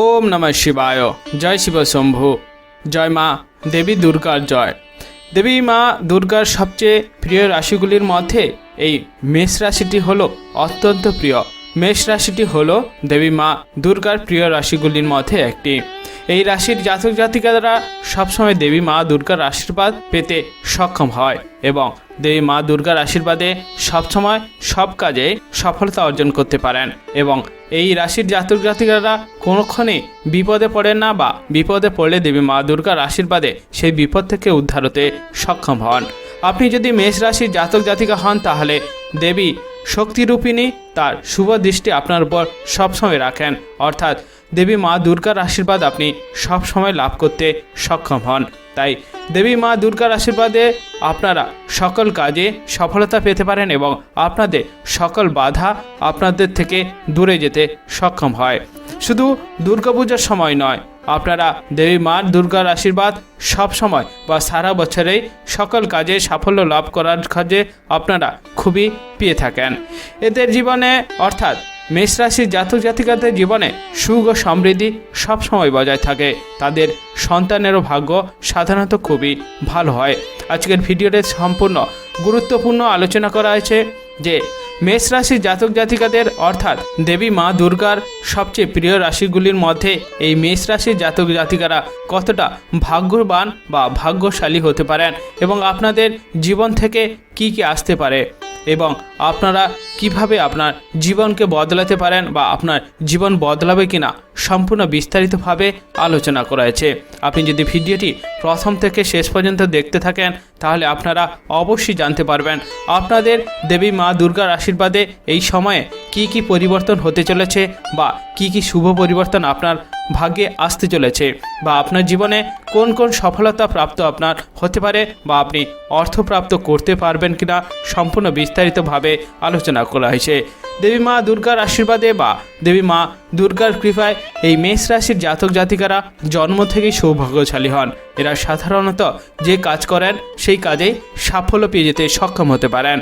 ওম নমঃ শিবায়। জয় শিব শম্ভু। জয় মা দেবী দুর্গার জয়। দেবী মা দুর্গার সবচেয়ে প্রিয় রাশিগুলির মধ্যে এই মেষ রাশিটি হলো অত্যন্ত প্রিয়। মেষ রাশিটি হলো দেবী মা দুর্গার প্রিয় রাশিগুলির মধ্যে একটি। এই রাশির জাতক জাতিকারা সবসময় দেবী মা দুর্গার আশীর্বাদ পেতে সক্ষম হয় এবং দেবী মা দুর্গার আশীর্বাদে সবসময় সব কাজে সফলতা অর্জন করতে পারেন এবং এই রাশির জাতক জাতিকারা কোনোক্ষণে বিপদে পড়েন না বা বিপদে পড়লে দেবী মা দুর্গার আশীর্বাদে সেই বিপদ থেকে উদ্ধার হতে সক্ষম হন। আপনি যদি মেষ রাশির জাতক জাতিকা হন তাহলে দেবী শক্তিরূপিণী তার শুভ দৃষ্টি আপনার উপর সবসময় রাখেন। অর্থাৎ দেবী মা দুর্গার আশীর্বাদ আপনি সবসময় লাভ করতে সক্ষম হন। তাই দেবী মা দুর্গার আশীর্বাদে আপনারা সকল কাজে সফলতা পেতে পারেন এবং আপনাদের সকল বাধা আপনাদের থেকে দূরে যেতে সক্ষম হয়। শুধু দুর্গাপূজার সময় নয়, আপনারা দেবী মা দুর্গার আশীর্বাদ সব সময় বা সারা বছরেই সকল কাজে সাফল্য লাভ করার কাজে আপনারা খুবই পেয়ে থাকেন। এদের জীবনে অর্থাৎ মেষ রাশির জাতক জাতিকাদের জীবনে সুখ ও সমৃদ্ধি সবসময় বজায় থাকে। তাদের সন্তানেরও ভাগ্য সাধারণত খুবই ভালো হয়। আজকের ভিডিওতে সম্পূর্ণ গুরুত্বপূর্ণ আলোচনা করা হয়েছে যে, মেষ রাশির জাতক জাতিকাদের অর্থাৎ দেবী মা দুর্গার সবচেয়ে প্রিয় রাশিগুলির মধ্যে এই মেষ রাশির জাতক জাতিকারা কতটা ভাগ্যবান বা ভাগ্যশালী হতে পারেন এবং আপনাদের জীবন থেকে কি কি আসতে পারে এবং আপনারা কীভাবে আপনার জীবনকে বদলাতে পারেন বা আপনার জীবন বদলাবে কিনা সম্পূর্ণ বিস্তারিতভাবে আলোচনা করা হয়েছে আপনি যদি ভিডিওটি প্রথম থেকে শেষ পর্যন্ত দেখতে থাকেন, তাহলে আপনারা অবশ্যই জানতে পারবেন আপনাদের দেবী মা দুর্গার আশীর্বাদে এই সময়ে কি কি পরিবর্তন হতে চলেছে বা কি কি শুভ পরিবর্তন আপনার ভাগ্যে আসতে চলেছে। বা আপনার জীবনে কোন কোন সফলতা প্রাপ্ত আপনার হতে পারে বা আপনি অর্থপ্রাপ্ত করতে পারবেন কিনা সম্পূর্ণ বিস্তারিতভাবে আলোচনা করা হয়েছে। দেবী মা দুর্গার আশীর্বাদে বা দেবী মা দুর্গার কৃপায় এই মেষ রাশির জাতক জাতিকারা জন্ম থেকেই সৌভাগ্যশালী হন। এরা সাধারণত যে কাজ করেন, সেই কাজেই সাফল্য পেয়ে যেতে সক্ষম হতে পারেন।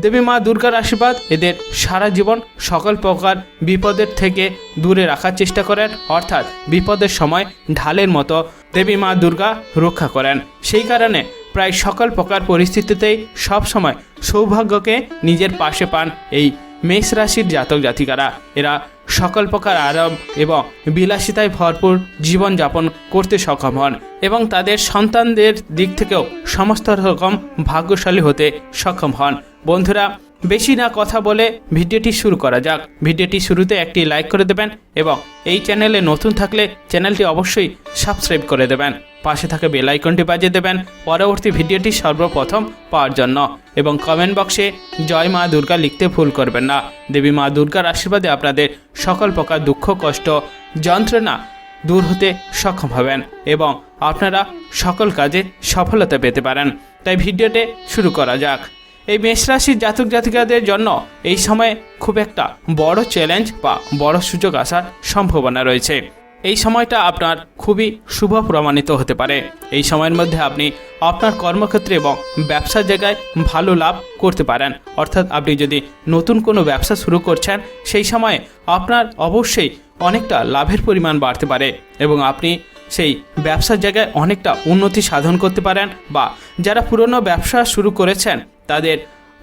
দেবী মা দুর্গার আশীর্বাদ এদের সারা জীবন সকল প্রকার বিপদের থেকে দূরে রাখার চেষ্টা করেন, অর্থাৎ বিপদের সময় ঢালের মতো দেবী মা দুর্গা রক্ষা করেন। সেই কারণে প্রায় সকল প্রকার পরিস্থিতিতেই সবসময় সৌভাগ্যকে নিজের পাশে পান এই মেষ রাশির জাতক জাতিকারা। এরা সকল প্রকার আরাম এবং বিলাসিতায় ভরপুর জীবনযাপন করতে সক্ষম হন এবং তাদের সন্তানদের দিক থেকেও সমস্ত রকম ভাগ্যশালী হতে সক্ষম হন। বন্ধুরা, বেশি না কথা বলে ভিডিওটি শুরু করা যাক। ভিডিওটি শুরুতে একটি লাইক করে দেবেন এবং এই চ্যানেলে নতুন থাকলে চ্যানেলটি অবশ্যই সাবস্ক্রাইব করে দেবেন। পাশে থাকা বেল আইকনটি বাজিয়ে দেবেন। পরবর্তী ভিডিওটি সর্বপ্রথম পাওয়ার জন্য। এবং কমেন্ট বক্সে জয় মা দুর্গা লিখতে ভুল করবেন না। দেবী মা দুর্গার আশীর্বাদে আপনাদের সকল প্রকার দুঃখ, কষ্ট, যন্ত্রণা দূর হতে সক্ষম হবেন এবং আপনারা সকল কাজে সফলতা পেতে পারেন। তাই ভিডিওটি শুরু করা যাক। এই মেষ রাশির জাতক জাতিকাদের জন্য এই সময়ে খুব একটা বড় চ্যালেঞ্জ বা বড় সুযোগ আসার সম্ভাবনা রয়েছে। এই সময়টা আপনার খুবই শুভ প্রমাণিত হতে পারে। এই সময়ের মধ্যে আপনি আপনার কর্মক্ষেত্রে এবং ব্যবসার জায়গায় ভালো লাভ করতে পারেন। অর্থাৎ আপনি যদি নতুন কোনো ব্যবসা শুরু করছেন, সেই সময়ে আপনার অবশ্যই অনেকটা লাভের পরিমাণ বাড়তে পারে এবং আপনি সেই ব্যবসার জায়গায় অনেকটা উন্নতি সাধন করতে পারেন বা যারা পুরনো ব্যবসা শুরু করেছেন, তাদের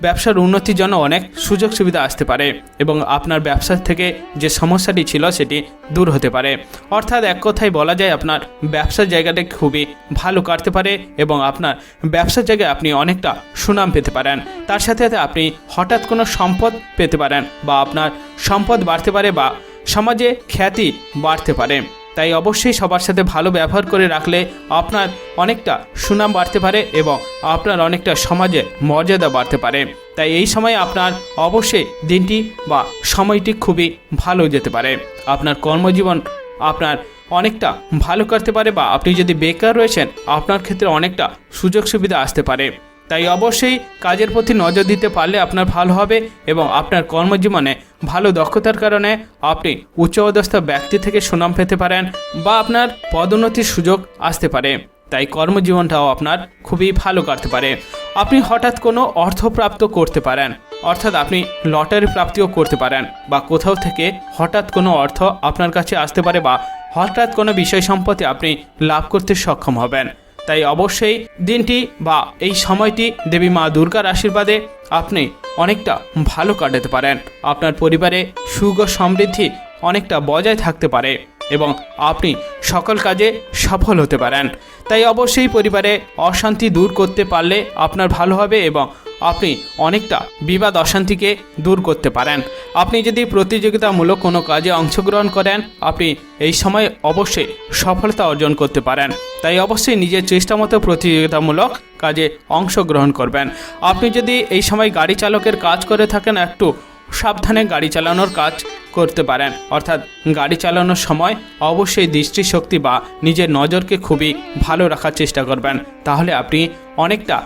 ব্যবসার উন্নতির জন্য অনেক সুযোগ সুবিধা আসতে পারে এবং আপনার ব্যবসার থেকে যে সমস্যাটি ছিল সেটি দূর হতে পারে। অর্থাৎ এক কথায় বলা যায় আপনার ব্যবসার জায়গাটা খুবই ভালো কাটতে পারে এবং আপনার ব্যবসার জায়গায় আপনি অনেকটা সুনাম পেতে পারেন। তার সাথে সাথে আপনি হঠাৎ কোনো সম্পদ পেতে পারেন বা আপনার সম্পদ বাড়তে পারে বা সমাজে খ্যাতি বাড়তে পারে। তাই অবশ্যই সবার সাথে ভালো ব্যবহার করে রাখলে আপনার অনেকটা সুনাম বাড়তে পারে এবং আপনার অনেকটা সমাজে মর্যাদা বাড়তে পারে। তাই এই সময় আপনার অবশ্যই দিনটি বা সময়টি খুবই ভালো যেতে পারে। আপনার কর্মজীবন আপনার অনেকটা ভালো করতে পারে বা আপনি যদি বেকার রয়েছেন, আপনার ক্ষেত্রে অনেকটা সুযোগ সুবিধা আসতে পারে। তাই অবশ্যই কাজের প্রতি নজর দিতে পারলে আপনার ভালো হবে এবং আপনার কর্মজীবনে ভালো দক্ষতার কারণে আপনি উচ্চপদস্থ ব্যক্তি থেকে সুনাম পেতে পারেন বা আপনার পদোন্নতির সুযোগ আসতে পারে। তাই কর্মজীবনটাও আপনার খুবই ভালো কাটতে পারে। আপনি হঠাৎ কোনো অর্থপ্রাপ্ত করতে পারেন, অর্থাৎ আপনি লটারি প্রাপ্তিও করতে পারেন বা কোথাও থেকে হঠাৎ কোনো অর্থ আপনার কাছে আসতে পারে বা হঠাৎ কোনো বিষয় সম্পত্তি আপনি লাভ করতে সক্ষম হবেন। তাই অবশ্যই দিনটি বা এই সময়টি দেবী মা দুর্গার আশীর্বাদে আপনি অনেকটা ভালো কাটাতে পারেন। আপনার পরিবারে সুখ ও সমৃদ্ধি অনেকটা বজায় থাকতে পারে এবং আপনি সকল কাজে সফল হতে পারেন। তাই অবশ্যই পরিবারে অশান্তি দূর করতে পারলে আপনার ভালো হবে এবং আপনি অনেকটা বিবাদ অশান্তিকে দূর করতে পারেন। আপনি যদি প্রতিযোগিতামূলক কোনো কাজে অংশগ্রহণ করেন, আপনি এই সময় অবশ্যই সফলতা অর্জন করতে পারেন। তাই অবশ্যই নিজের চেষ্টা মতো প্রতিযোগিতামূলক কাজে অংশগ্রহণ করবেন। আপনি যদি এই সময় গাড়ি চালকের কাজ করে থাকেন, একটু সাবধানে গাড়ি চালানোর কাজ করতে পারেন। অর্থাৎ গাড়ি চালানোর সময় অবশ্যই দৃষ্টিশক্তি বা নিজের নজরকে খুবই ভালো রাখার চেষ্টা করবেন। তাহলে আপনি অনেকটা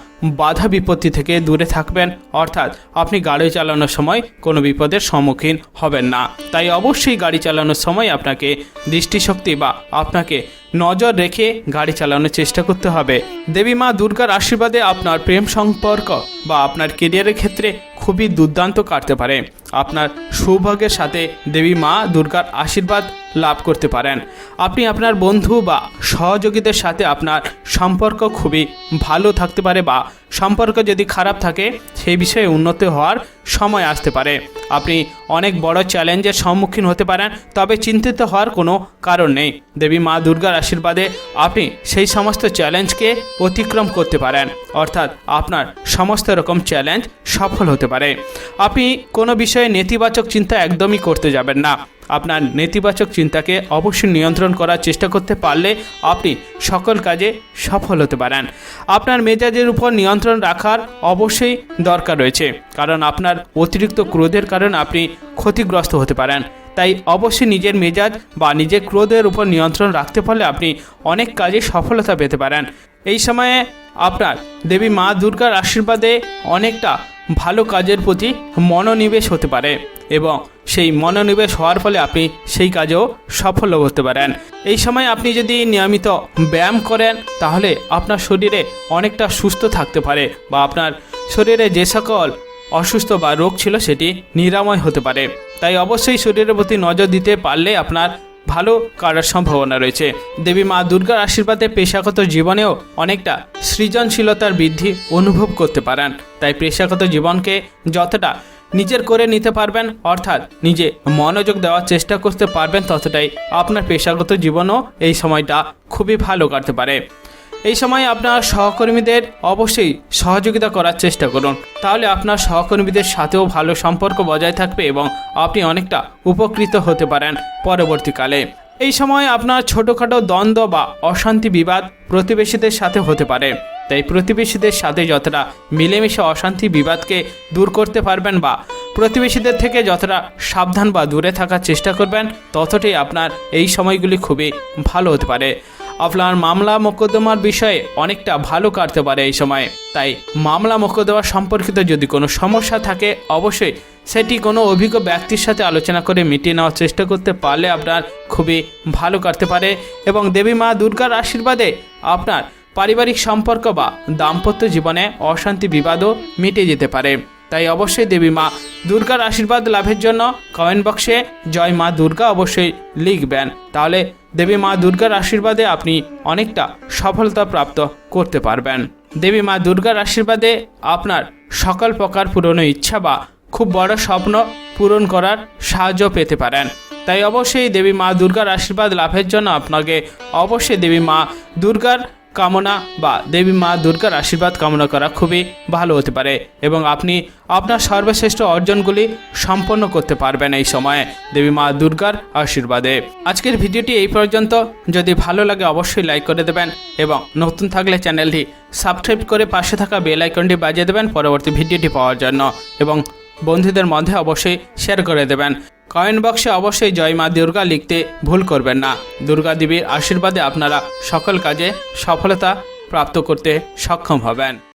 বাধা বিপত্তি থেকে দূরে থাকবেন। অর্থাৎ আপনি গাড়ি চালানোর সময় কোনো বিপদের সম্মুখীন হবেন না। তাই অবশ্যই গাড়ি চালানোর সময় আপনাকে দৃষ্টিশক্তি বা আপনাকে নজর রেখে গাড়ি চালানোর চেষ্টা করতে হবে। দেবী মা দুর্গার আশীর্বাদে আপনার প্রেম সম্পর্ক বা আপনার কেরিয়ারের ক্ষেত্রে খুবই দুর্দান্ত কাটতে পারে। আপনার সৌভাগ্যের সাথে দেবী মা দুর্গার আশীর্বাদ লাভ করতে পারেন। আপনি আপনার বন্ধু বা সহযোগীদের সাথে আপনার সম্পর্ক খুবই ভালো থাকতে পারে বা সম্পর্ক যদি খারাপ থাকে, সেই বিষয়ে উন্নত হওয়ার সময় আসতে পারে। আপনি অনেক বড় চ্যালেঞ্জের সম্মুখীন হতে পারেন, তবে চিন্তিত হওয়ার কোনো কারণ নেই। দেবী মা দুর্গার আশীর্বাদে আপনি সেই সমস্ত চ্যালেঞ্জকে অতিক্রম করতে পারেন, অর্থাৎ আপনার সমস্ত রকম চ্যালেঞ্জ সফল হতে পারে। আপনি কোনো বিষয়ে নেতিবাচক চিন্তা একদমই করতে যাবেন না। আপনার নেতিবাচক চিন্তাকে অবশ্যই নিয়ন্ত্রণ করার চেষ্টা করতে পারলে আপনি সকল কাজে সফল হতে পারেন। আপনার মেজাজের উপর নিয়ন্ত্রণ রাখার অবশ্যই দরকার রয়েছে, কারণ আপনার অতিরিক্ত ক্রোধের কারণে আপনি ক্ষতিগ্রস্ত হতে পারেন। তাই অবশ্যই নিজের মেজাজ বা নিজের ক্রোধের উপর নিয়ন্ত্রণ রাখতে পারলে আপনি অনেক কাজে সফলতা পেতে পারেন। এই সময়ে আপনার দেবী মা দুর্গার আশীর্বাদে অনেকটা ভালো কাজের প্রতি মনোনিবেশ হতে পারে এবং সেই মনোনিবেশ হওয়ার ফলে আপনি সেই কাজেও সফল হতে পারেন। এই সময় আপনি যদি নিয়মিত ব্যায়াম করেন, তাহলে আপনার শরীরে অনেকটা সুস্থ থাকতে পারে বা আপনার শরীরে যে সকল অসুস্থ বা রোগ ছিল সেটি নিরাময় হতে পারে। তাই অবশ্যই শরীরের প্রতি নজর দিতে পারলে আপনার ভালো করার সম্ভাবনা রয়েছে। দেবী মা দুর্গার আশীর্বাদে পেশাগত জীবনেও অনেকটা সৃজনশীলতার বৃদ্ধি অনুভব করতে পারেন। তাই পেশাগত জীবনকে যতটা নিজের করে নিতে পারবেন, অর্থাৎ নিজে মনোযোগ দেওয়ার চেষ্টা করতে পারবেন, ততটাই আপনার পেশাগত জীবনও এই সময়টা খুবই ভালো কাটতে পারে। এই সময় আপনার সহকর্মীদের অবশ্যই সহযোগিতা করার চেষ্টা করুন। তাহলে আপনার সহকর্মীদের সাথেও ভালো সম্পর্ক বজায় থাকবে এবং আপনি অনেকটা উপকৃত হতে পারেন পরবর্তীকালে। এই সময় আপনার ছোটোখাটো দ্বন্দ্ব বা অশান্তি বিবাদ প্রতিবেশীদের সাথে হতে পারে। তাই প্রতিবেশীদের সাথে যতটা মিলেমিশে অশান্তি বিবাদকে দূর করতে পারবেন বা প্রতিবেশীদের থেকে যতটা সাবধান বা দূরে থাকার চেষ্টা করবেন, ততটাই আপনার এই সময়গুলি খুবই ভালো হতে পারে। আপনার মামলা মোকদ্দমার বিষয়ে অনেকটা ভালো কাটতে পারে এই সময়ে। তাই মামলা মোকদ্দমা সম্পর্কিত যদি কোনো সমস্যা থাকে, অবশ্যই সেটি কোনো অভিজ্ঞ ব্যক্তির সাথে আলোচনা করে মিটিয়ে নেওয়ার চেষ্টা করতে পারলে আপনার খুবই ভালো কাটতে পারে এবং দেবী মা দুর্গার আশীর্বাদে আপনার পারিবারিক সম্পর্ক বা দাম্পত্য জীবনে অশান্তি বিবাদও মিটে যেতে পারে। তাই অবশ্যই দেবী মা দুর্গার আশীর্বাদ লাভের জন্য কমেন্ট বক্সে জয় মা দুর্গা অবশ্যই লিখবেন। তাহলে দেবী মা দুর্গার আশীর্বাদে আপনি অনেকটা সফলতা প্রাপ্ত করতে পারবেন। দেবী মা দুর্গার আশীর্বাদে আপনার সকল প্রকার পুরনো ইচ্ছা বা খুব বড় স্বপ্ন পূরণ করার সাহায্য পেতে পারেন। তাই অবশ্যই দেবী মা দুর্গার আশীর্বাদ লাভের জন্য আপনাকে অবশ্যই দেবী মা দুর্গার কামনা বা দেবী মা দুর্গার আশীর্বাদ কামনা করা খুবই ভালো হতে পারে এবং আপনি আপনার সর্বশ্রেষ্ঠ অর্জনগুলি সম্পন্ন করতে পারবেন এই সময়ে দেবী মা দুর্গার আশীর্বাদে। আজকের ভিডিওটি এই পর্যন্ত। যদি ভালো লাগে অবশ্যই লাইক করে দেবেন এবং নতুন থাকলে চ্যানেলটি সাবস্ক্রাইব করে পাশে থাকা বেল আইকনটি বাজিয়ে দেবেন পরবর্তী ভিডিওটি পাওয়ার জন্য। এবং বন্ধুদের মধ্যে অবশ্যই শেয়ার করে দেবেন। কমেন্ট বক্সে অবশ্যই জয় মা দুর্গা লিখতে ভুল করবেন না। দুর্গা দেবীর আশীর্বাদে আপনারা সকল কাজে সফলতা প্রাপ্ত করতে সক্ষম হবেন।